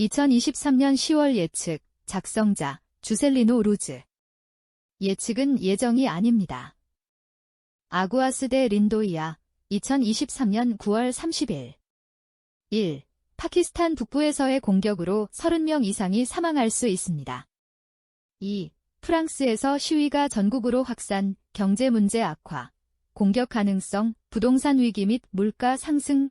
2023년 10월 예측, 작성자, 주셀리노 루즈. 예측은 예정이 아닙니다. 아구아스 대 린도이아, 2023년 9월 30일. 1. 파키스탄 북부에서의 공격으로 30명 이상이 사망할 수 있습니다. 2. 프랑스에서 시위가 전국으로 확산, 경제 문제 악화, 공격 가능성, 부동산 위기 및 물가 상승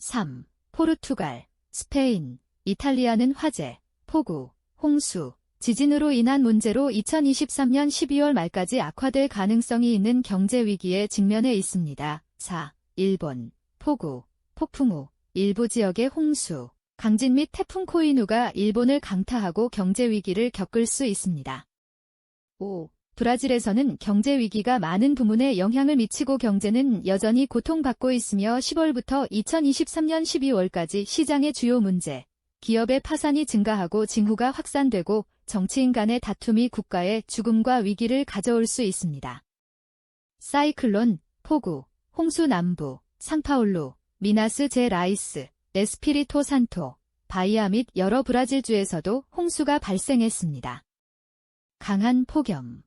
3. 포르투갈, 스페인, 이탈리아는 화재, 폭우, 홍수, 지진으로 인한 문제로 2023년 12월 말까지 악화될 가능성이 있는 경제 위기에 직면해 있습니다. 4. 일본, 폭우, 폭풍 후, 일부 지역의 홍수, 강진 및 태풍 코이누가 일본을 강타하고 경제 위기를 겪을 수 있습니다. 5. 브라질에서는 경제 위기가 많은 부문에 영향을 미치고 경제는 여전히 고통받고 있으며 10월부터 2023년 12월까지 시장의 주요 문제, 기업의 파산이 증가하고 징후가 확산되고 정치인 간의 다툼이 국가의 죽음과 위기를 가져올 수 있습니다. 사이클론, 폭우, 홍수 남부, 상파울루, 미나스 제 라이스, 에스피리토 산토, 바이아 및 여러 브라질주에서도 홍수가 발생했습니다. 강한 폭염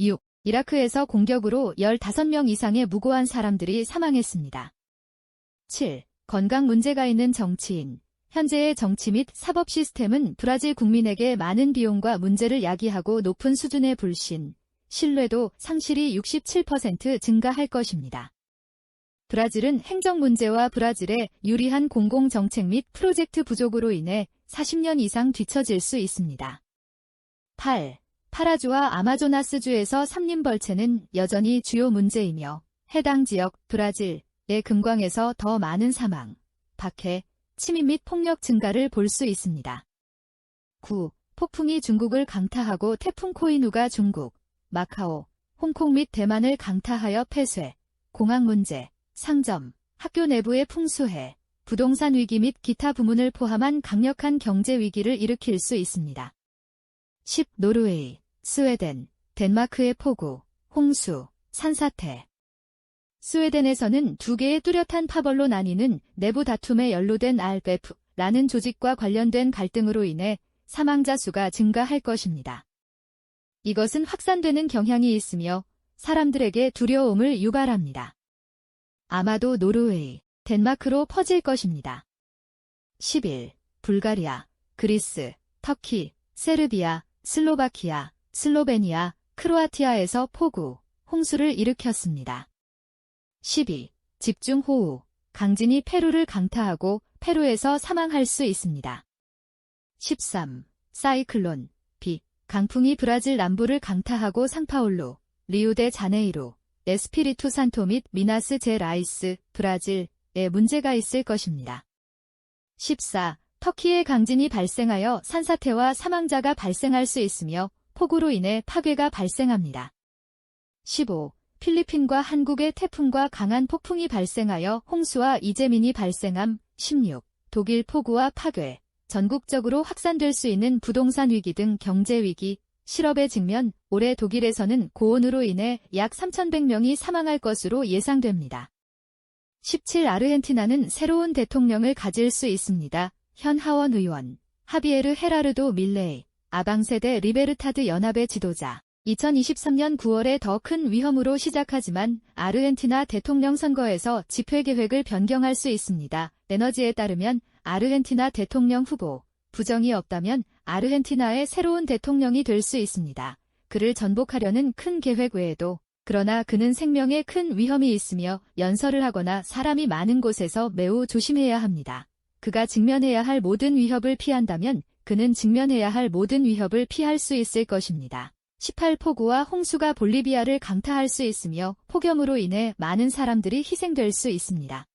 6. 이라크에서 공격으로 15명 이상의 무고한 사람들이 사망했습니다. 7. 건강 문제가 있는 정치인 현재의 정치 및 사법 시스템은 브라질 국민에게 많은 비용과 문제를 야기하고 높은 수준의 불신, 신뢰도 상실이 67% 증가할 것입니다. 브라질은 행정 문제와 브라질의 유리한 공공정책 및 프로젝트 부족으로 인해 40년 이상 뒤처질 수 있습니다. 8. 파라주와 아마조나스주에서 삼림벌채는 여전히 주요 문제이며 해당 지역 브라질의 금광에서 더 많은 사망, 박해, 침입 및 폭력 증가를 볼 수 있습니다. 9. 폭풍이 중국을 강타하고 태풍 코이누가 중국, 마카오, 홍콩 및 대만을 강타하여 폐쇄, 공항 문제, 상점, 학교 내부의 풍수해, 부동산 위기 및 기타 부문을 포함한 강력한 경제 위기를 일으킬 수 있습니다. 10. 노르웨이, 스웨덴, 덴마크의 폭우, 홍수, 산사태. 스웨덴에서는 두 개의 뚜렷한 파벌로 나뉘는 내부 다툼에 연루된 RBF라는 조직과 관련된 갈등으로 인해 사망자 수가 증가할 것입니다. 이것은 확산되는 경향이 있으며 사람들에게 두려움을 유발합니다. 아마도 노르웨이, 덴마크로 퍼질 것입니다. 10일, 불가리아, 그리스, 터키, 세르비아, 슬로바키아, 슬로베니아, 크로아티아에서 폭우, 홍수를 일으켰습니다. 12. 집중호우, 강진이 페루를 강타하고 페루에서 사망할 수 있습니다. 13. 사이클론, 비, 강풍이 브라질 남부를 강타하고 상파울루, 리우데 자네이루, 에스피리투 산토 및 미나스 제라이스, 브라질에 문제가 있을 것입니다. 14. 터키의 강진이 발생하여 산사태와 사망자가 발생할 수 있으며 폭우로 인해 파괴가 발생합니다. 15. 필리핀과 한국의 태풍과 강한 폭풍이 발생하여 홍수와 이재민이 발생함 16. 독일 폭우와 파괴, 전국적으로 확산될 수 있는 부동산 위기 등 경제 위기, 실업의 직면, 올해 독일에서는 고온으로 인해 약 3,100명이 사망할 것으로 예상됩니다. 17. 아르헨티나는 새로운 대통령을 가질 수 있습니다. 현 하원 의원, 하비에르 헤라르도 밀레이, 아방세대 리베르타드 연합의 지도자. 2023년 9월에 더 큰 위험으로 시작하지만 아르헨티나 대통령 선거에서 집회 계획을 변경할 수 있습니다. 에너지에 따르면 아르헨티나 대통령 후보, 부정이 없다면 아르헨티나의 새로운 대통령이 될 수 있습니다. 그를 전복하려는 큰 계획 외에도 그러나 그는 생명에 큰 위험이 있으며 연설을 하거나 사람이 많은 곳에서 매우 조심해야 합니다. 그가 직면해야 할 모든 위협을 피한다면 그는 직면해야 할 모든 위협을 피할 수 있을 것입니다. 18폭우와 홍수가 볼리비아를 강타할 수 있으며 폭염으로 인해 많은 사람들이 희생될 수 있습니다.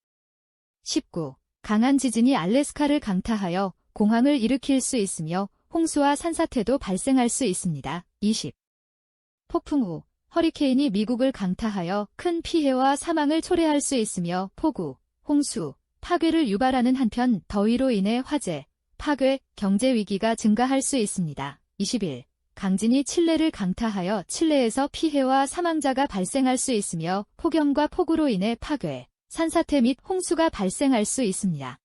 19. 강한 지진이 알래스카를 강타하여 공황을 일으킬 수 있으며 홍수와 산사태도 발생할 수 있습니다. 20. 폭풍 후 허리케인이 미국을 강타하여 큰 피해와 사망을 초래할 수 있으며 폭우, 홍수, 파괴를 유발하는 한편 더위로 인해 화재, 파괴, 경제 위기가 증가할 수 있습니다. 21. 강진이 칠레를 강타하여 칠레에서 피해와 사망자가 발생할 수 있으며 폭염과 폭우로 인해 파괴, 산사태 및 홍수가 발생할 수 있습니다.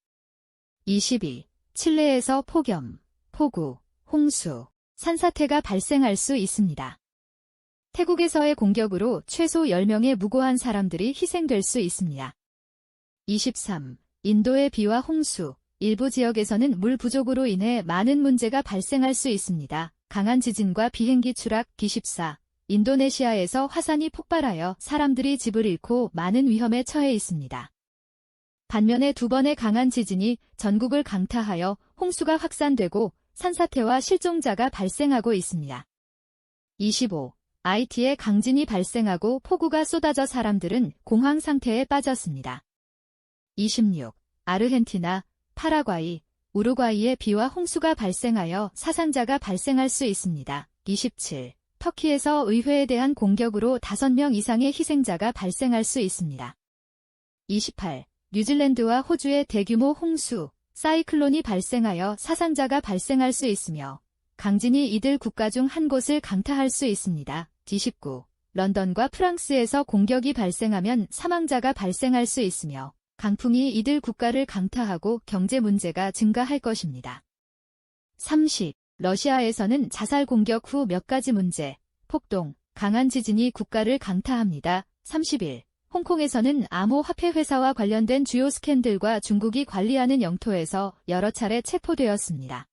22. 칠레에서 폭염, 폭우, 홍수, 산사태가 발생할 수 있습니다. 태국에서의 공격으로 최소 10명의 무고한 사람들이 희생될 수 있습니다. 23. 인도의 비와 홍수, 일부 지역에서는 물 부족으로 인해 많은 문제가 발생할 수 있습니다. 강한 지진과 비행기 추락, 24. 인도네시아에서 화산이 폭발하여 사람들이 집을 잃고 많은 위험에 처해 있습니다. 반면에 두 번의 강한 지진이 전국을 강타하여 홍수가 확산되고 산사태와 실종자가 발생하고 있습니다. 25. IT에 강진이 발생하고 폭우가 쏟아져 사람들은 공황 상태에 빠졌습니다. 26. 아르헨티나, 파라과이, 우루과이에 비와 홍수가 발생하여 사상자가 발생할 수 있습니다. 27. 터키에서 의회에 대한 공격으로 5명 이상의 희생자가 발생할 수 있습니다. 28. 뉴질랜드와 호주의 대규모 홍수, 사이클론이 발생하여 사상자가 발생할 수 있으며 강진이 이들 국가 중 한 곳을 강타할 수 있습니다. 29. 런던과 프랑스에서 공격이 발생하면 사망자가 발생할 수 있으며 강풍이 이들 국가를 강타하고 경제 문제가 증가할 것입니다. 30. 러시아에서는 자살 공격 후 몇 가지 문제, 폭동, 강한 지진이 국가를 강타합니다. 31. 홍콩에서는 암호화폐 회사와 관련된 주요 스캔들과 중국이 관리하는 영토에서 여러 차례 체포되었습니다.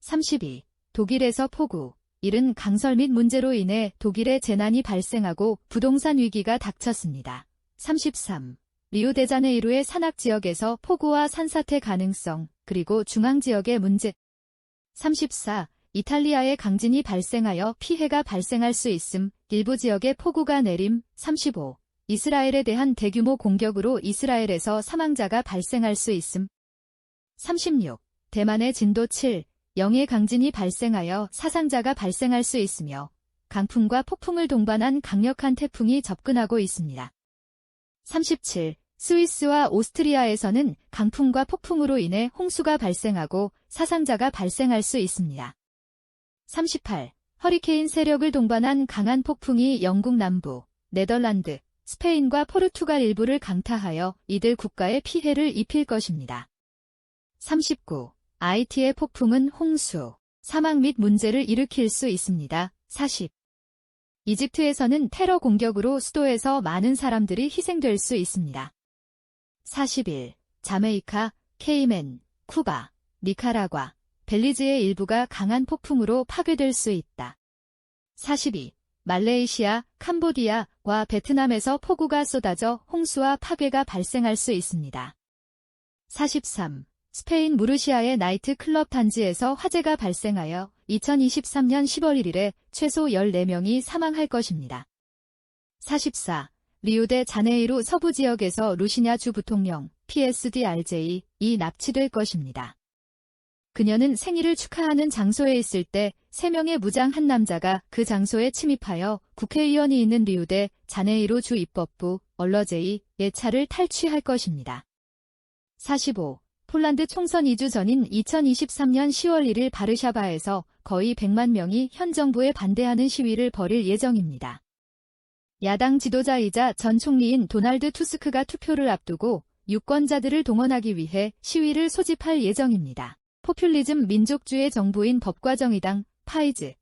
32. 독일에서 폭우, 이른 강설 및 문제로 인해 독일에 재난이 발생하고 부동산 위기가 닥쳤습니다. 33. 리우데자네이루의 산악 지역에서 폭우와 산사태 가능성, 그리고 중앙 지역의 문제. 34. 이탈리아의 강진이 발생하여 피해가 발생할 수 있음, 일부 지역에 폭우가 내림. 35. 이스라엘에 대한 대규모 공격으로 이스라엘에서 사망자가 발생할 수 있음. 36. 대만의 진도 7, 0의 강진이 발생하여 사상자가 발생할 수 있으며 강풍과 폭풍을 동반한 강력한 태풍이 접근하고 있습니다. 37. 스위스와 오스트리아에서는 강풍과 폭풍으로 인해 홍수가 발생하고 사상자가 발생할 수 있습니다. 38. 허리케인 세력을 동반한 강한 폭풍이 영국 남부, 네덜란드, 스페인과 포르투갈 일부를 강타하여 이들 국가에 피해를 입힐 것입니다. 39. IT의 폭풍은 홍수, 사망 및 문제를 일으킬 수 있습니다. 40. 이집트에서는 테러 공격으로 수도에서 많은 사람들이 희생될 수 있습니다. 41. 자메이카, 케이맨, 쿠바, 니카라과, 벨리즈의 일부가 강한 폭풍으로 파괴될 수 있다. 42. 말레이시아, 캄보디아와 베트남에서 폭우가 쏟아져 홍수와 파괴가 발생할 수 있습니다. 43. 스페인 무르시아의 나이트 클럽 단지에서 화재가 발생하여 2023년 10월 1일에 최소 14명이 사망할 것입니다. 44. 리우데 자네이루 서부 지역에서 루시냐 주 부통령 PSDRJ이 납치될 것입니다. 그녀는 생일을 축하하는 장소에 있을 때 3명의 무장 한 남자가 그 장소에 침입하여 국회의원이 있는 리우데 자네이루 주 입법부 얼러제이의 차를 탈취할 것입니다. 45. 폴란드 총선 2주 전인 2023년 10월 1일 바르샤바에서 거의 100만 명이 현 정부에 반대하는 시위를 벌일 예정입니다. 야당 지도자이자 전 총리인 도날드 투스크가 투표를 앞두고 유권자들을 동원하기 위해 시위를 소집할 예정입니다. 포퓰리즘 민족주의 정부인 법과정의당, 파이즈,